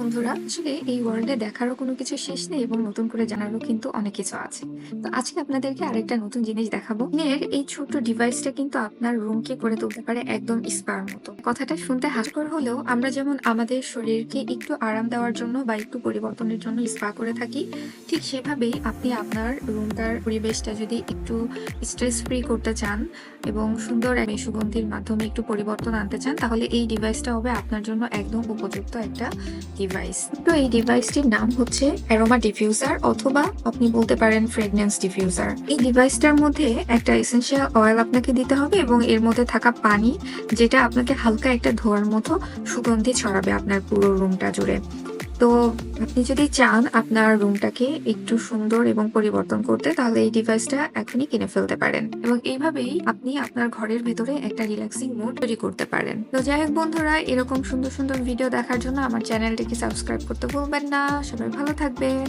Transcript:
বন্ধুরা, আসলে এই ওয়ার্ল্ডে দেখারও কোনো কিছু শেষ নেই এবং নতুন করে জানারও কিন্তু অনেক কিছু আছে। তো আজকে আপনাদেরকে আরেকটা নতুন জিনিস দেখাবো। এর এই ছোট্ট ডিভাইসটা কিন্তু আপনার রুমকে করে তুলতে পারে একদম স্পার মতো। কথাটা শুনতে হাস্যকর হলেও আমরা যেমন আমাদের শরীরকে একটু আরাম দেওয়ার জন্য বা একটু পরিবর্তনের জন্য স্পা করে থাকি, ঠিক সেভাবেই আপনি আপনার রুমটার পরিবেশটা যদি একটু স্ট্রেস ফ্রি করতে চান এবং সুন্দর এক সুগন্ধির মাধ্যমে একটু পরিবর্তন আনতে চান, তাহলে এই ডিভাইসটা হবে আপনার জন্য একদম উপযুক্ত একটা ডিভাইস তো এই ডিভাইসটির নাম হচ্ছে অ্যারোমা ডিফিউজার অথবা আপনি বলতে পারেন ফ্রেগনেন্স ডিফিউজার এই ডিভাইসটার মধ্যে একটা এসেন্সিয়াল অয়েল আপনাকে দিতে হবে এবং এর মধ্যে থাকা পানি, যেটা আপনাকে হালকা একটা ধোয়ার মতো সুগন্ধি ছড়াবে আপনার পুরো রুমটা জুড়ে। তো আপনি যদি চান আপনার রুমটাকে একটু সুন্দর এবং পরিবর্তন করতে, তাহলে এই ডিভাইসটা এখনই কিনে ফেলতে পারেন। এবং এইভাবেই আপনি আপনার ঘরের ভেতরে একটা রিল্যাক্সিং মুড তৈরি করতে পারেন। তো যাই হোক বন্ধুরা, এরকম সুন্দর সুন্দর ভিডিও দেখার জন্য আমার চ্যানেলটিকে সাবস্ক্রাইব করতে ভুলবেন না। সবাই ভালো থাকবেন।